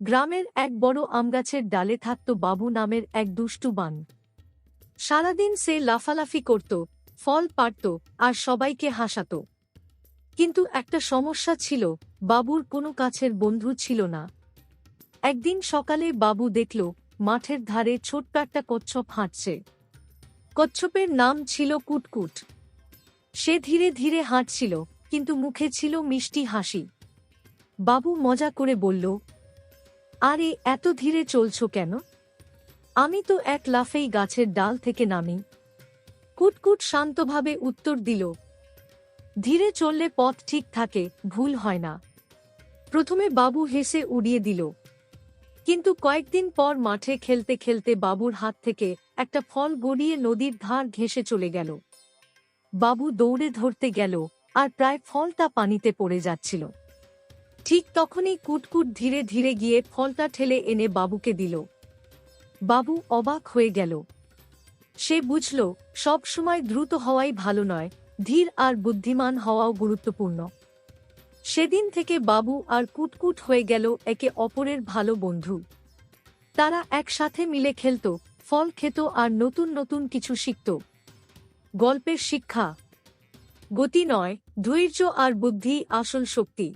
গ্রামের এক বড় আমগাছের ডালে থাকত বাবু নামের এক দুষ্টু বান। সারাদিন সে লাফালাফি করত, ফল পাড়ত আর সবাইকে হাসাত। কিন্তু একটা সমস্যা ছিল, বাবুর কোনো কাছের বন্ধু ছিল না। একদিন সকালে বাবু দেখল, মাঠের ধারে ছোট্ট একটা কচ্ছপ হাঁটছে। কচ্ছপের নাম ছিল কুটকুট। সে ধীরে ধীরে হাঁটছিল, কিন্তু মুখে ছিল মিষ্টি হাসি। বাবু মজা করে বলল আরে, এত ধীরে চলছ কেন? আমি তো এক লাফেই গাছের ডাল থেকে নামি। কুটকুট শান্তভাবে উত্তর দিল, ধীরে চললে পথ ঠিক থাকে, ভুল হয় না। প্রথমে বাবু হেসে উড়িয়ে দিল, কিন্তু কয়েকদিন পর মাঠে খেলতে খেলতে বাবুর হাত থেকে একটা ফল গড়িয়ে নদীর ধার ঘেঁষে চলে গেল। বাবু দৌড়ে ধরতে গেল আর প্রায় ফলটা পানিতে পড়ে যাচ্ছিল। ঠিক তখনই কুটকুট ধীরে ধীরে গিয়ে ফলটা ঠেলে এনে বাবুকে দিল। বাবু অবাক হয়ে গেল। সে বুঝল, সব সময় দ্রুত হওয়াই ভালো নয়, ধীর আর বুদ্ধিমান হওয়াও গুরুত্বপূর্ণ। সেদিন থেকে বাবু আর কুটকুট হয়ে গেল একে অপরের ভালো বন্ধু। তারা একসাথে মিলে খেলত, ফল খেত আর নতুন নতুন কিছু শিখত। গল্পের শিক্ষা। গতি নয়, ধৈর্য আর বুদ্ধি আসল শক্তি।